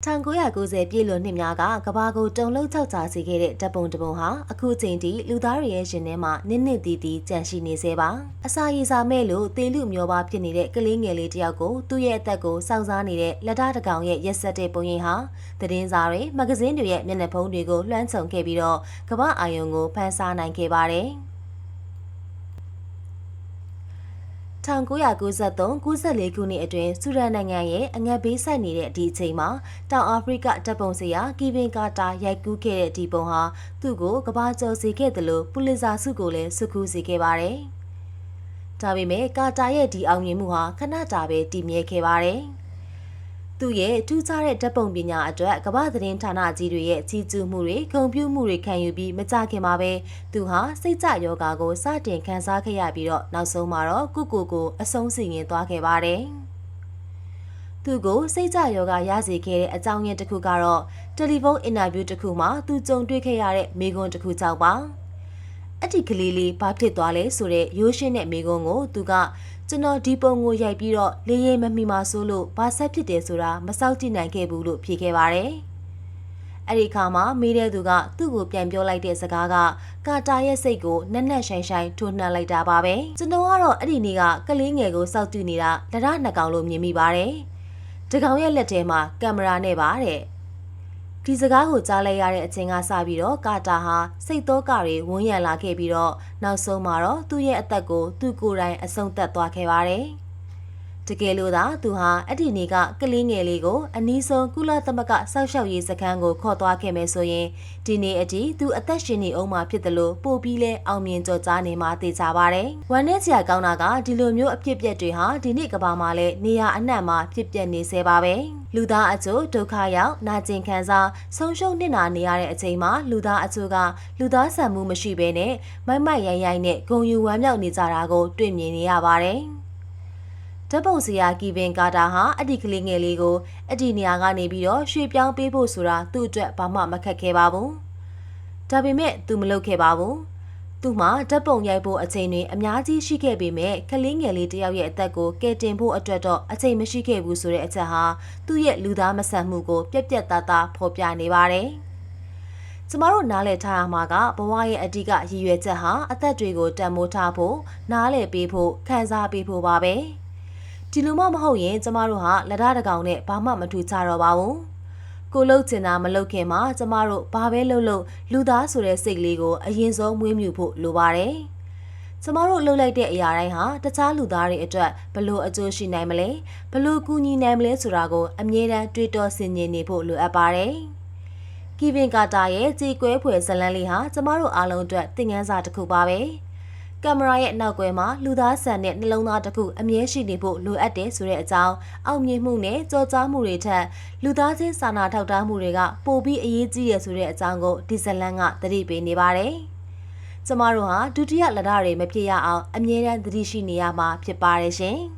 1990ပြည့်လွန်နှစ်များကကဘာကိုတုံလုံးချောက်ချစေခဲ့တဲ့ဓပုံတပုံဟာအခုချိန်ထိလူသားတွေရဲ့ရှင်ထဲမှာနစ်နစ်တီးတီးကြန့်ရှိနေသေးပါအစာရည်စာမဲ့လို့တေလူမျိုးပါဖြစ်နေတဲ့ကလေးငယ်လေးတယောက်ကိုသူ့ရဲ့အသက်ကိုစောင့်စားနေတဲ့လက်တတကောင်ရဲ့ရက်ဆက်တဲ့ပုံရိပ်ဟာသတင်းစာတွေမဂ္ဂဇင်းတွေရဲ့မျက်နှာဖုံးတွေကိုလွှမ်းခြုံခဲ့ပြီးတော့ကမ္ဘာအာယုံကိုဖန်ဆားနိုင်ခဲ့ပါတယ် 1993 94ခုနှစ်အတွင်းဆူဒန်နိုင်ငံရဲ့အငတ်ဘေးဆိုက်နေတဲ့အဒီအချိန်မှာတောင်အာဖရိကတပ်ပုံစရာကီဗင်ကာတာရိုက်ကူးခဲ့တဲ့ဒီပုံဟာသူ့ကိုကဘာကျော်စေခဲ့တယ်လို့ပူလစ်ဇာဆုကိုလည်းဆုကူးစေခဲ့ပါတယ်။ဒါပေမဲ့ကာတာရဲ့ဒီအောင်မြင်မှုဟာခဏတာပဲတည်မြဲခဲ့ပါတယ်။ သူ့ရဲ့ထူးခြားတဲ့ဓာတ်ပုံပညာအတွက်ကမ္ဘာသတင်းဌာနကြီးတွေရဲ့ကြီးကျူးမှုတွေဂုဏ်ပြုမှုတွေခံယူပြီးမကြခင်မှာပဲသူဟာစိတ်ကြယောဂါကိုစတင်ခံစားခဲ့ရပြီးတော့နောက်ဆုံးမှာတော့ကုကုကိုအဆုံးစီရင်သွားခဲ့ပါတယ်။သူကိုစိတ်ကြယောဂရစေခဲ့တဲ့အကြောင်းရင်းတစ်ခုကတော့တယ်လီဖုန်းအင်တာဗျူးတစ်ခုမှာသူကြုံတွေ့ခဲ့ရတဲ့မိကွန်းတစ်ခုကြောင့်ပါ။ အဲ့ဒီကလေးလေးဘာဖြစ်သွားလဲဆိုတဲ့ရိုးရှင်းတဲ့မိကွန်းကိုသူကကျွန်တော်ဒီပုံကိုရိုက်ပြီးတော့လေရင်မမီမှာဆိုလို့ဘာဆက်ဖြစ်တယ်ဆိုတာမစောင့်ကြည့်နိုင်ခဲ့ဘူးလို့ဖြေခဲ့ပါတယ်။အဲ့ဒီခါမှာမိတဲ့သူကသူ့ကိုပြန်ပြောလိုက်တဲ့စကားကကာတာရဲ့စိတ်ကိုနက်နက်ရှိုင်ရှိုင်ထိုးနှံလိုက်တာပါပဲ။ကျွန်တော်ကတော့အဲ့ဒီနေ့ကကလေးငယ်ကိုစောက်ကြည့်နေတာလရနှစ်ကောင်လို့မြင်မိပါတယ်။တကောင်ရဲ့လက်ထဲမှာကင်မရာနဲ့ပါတဲ့။ ဒီစကားကိုကြားလိုက်ရတဲ့အချိန်ကစပြီးတော့ကာတာဟာစိတ်သောကတွေဝန်းရံလာခဲ့ပြီးတော့နောက်ဆုံးမှာတော့သူ့ရဲ့အသက်ကိုသူ့ကိုယ်တိုင်အဆုံးသတ်သွားခဲ့ပါတယ်။ တကယ်လို့သာသူဟာအဲ့ဒီနေ့ကကလေးငယ်လေးကိုအနီးဆုံးကုလသမဂ္ဂစောက်ရှောက်ရေးစခန်းကိုခေါ်သွားခဲ့မယ်ဆိုရင်ဒီနေ့အထိသူအသက်ရှင်နေအောင်မှာဖြစ်တယ်လို့ပို့ပြီးလဲအောင်မြင်ကြော်ကြားနေမှာသိကြပါတယ်။ဝမ်းနဲ့စရာကောင်းတာကဒီလိုမျိုးအဖြစ်အပျက်တွေဟာဒီနေ့ကဘာမှာလဲနေရအနှံ့မှာဖြစ်ပျက်နေစေပါပဲ။လူသားအချို့ဒုက္ခရောက်နာကျင်ခံစားဆုံးရှုံးနစ်နာနေရတဲ့အချိန်မှာလူသားအချို့ကလူသားဆန်မှုမရှိဘဲနဲ့မိုက်မိုက်ရိုင်းရိုင်းနဲ့ဂုံယူဝမ်းမြောက်နေကြတာကိုတွေ့မြင်နေရပါတယ်။ ဓာတ်ပုံဆရာကီဗင်ကာတာဟာအဒီကလေးငယ်လေးကိုအဒီနေရာကနေပြီးတော့ရွှေ့ပြောင်းပေးဖို့ဆိုတာသူ့အတွက်ဘာမှမခက်ခဲပါဘူး။ဒါပေမဲ့သူမလုပ်ခဲ့ပါဘူး။သူမှဓာတ်ပုံရိုက်ဖို့အချိန်တွေအများကြီးရှိခဲ့ပေမဲ့ကလေးငယ်လေးတယောက်ရဲ့အသက်ကိုကယ်တင်ဖို့အတွက်တော့အချိန်မရှိခဲ့ဘူးဆိုတဲ့အချက်ဟာသူ့ရဲ့လူသားမဆန်မှုကိုပြက်ပြက်သားသားဖော်ပြနေပါတယ်။ကျမတို့နားလည်ထားရမှာကဘဝရဲ့အဓိကရည်ရွယ်ချက်ဟာအသက်တွေကိုတန်မိုးထားဖို့နားလည်ပေးဖို့ခံစားပေးဖို့ပါပဲ။ ဒီလိုမှမဟုတ်ရင်ကျမတို့ဟာလက်ရတကောင်နဲ့ဘာမှမထူကြတော့ပါဘူးကိုလှုပ်ချင်တာမလှုပ်ခင်မှာကျမတို့ဘာပဲလှုပ်လှုပ်လူသားဆိုတဲ့စိတ်လေးကိုအရင်ဆုံးမွေးမြူဖို့လိုပါတယ်ကျမတို့လှုပ်လိုက်တဲ့အရာတိုင်းဟာတခြားလူသားတွေအတွက်ဘလို့အကျိုးရှိနိုင်မလဲဘလို့ကူညီနိုင်မလဲဆိုတာကိုအမြဲတမ်းတွေးတောဆင်ခြင်နေဖို့လိုအပ်ပါတယ်ကီဗင်ကာတာရဲ့ကြေကွဲဖွယ်ဇလန်းလေးဟာကျမတို့အားလုံးအတွက်သင်ခန်းစာတစ်ခုပါပဲ။ ကင်မရာရဲ့နောက်ကွယ်မှာလူသားဆန်တဲ့နှလုံးသားတစ်ခုအမြဲရှိနေဖို့လိုအပ်တယ်ဆိုတဲ့အကြောင်းအောင်မြင်မှုနဲ့ကြောကြားမှုတွေထက်လူသားချင်းစာနာထောက်ထားမှုတွေကပိုပြီးအရေးကြီးရဆိုတဲ့အကြောင်းကိုဒီဇလန်ကသတိပေးနေပါတယ်။ကျမတို့ဟာဒုတိယလက်ဓာတ်တွေမဖြစ်ရအောင်အမြဲတမ်းသတိရှိနေရမှာဖြစ်ပါတယ်ရှင်။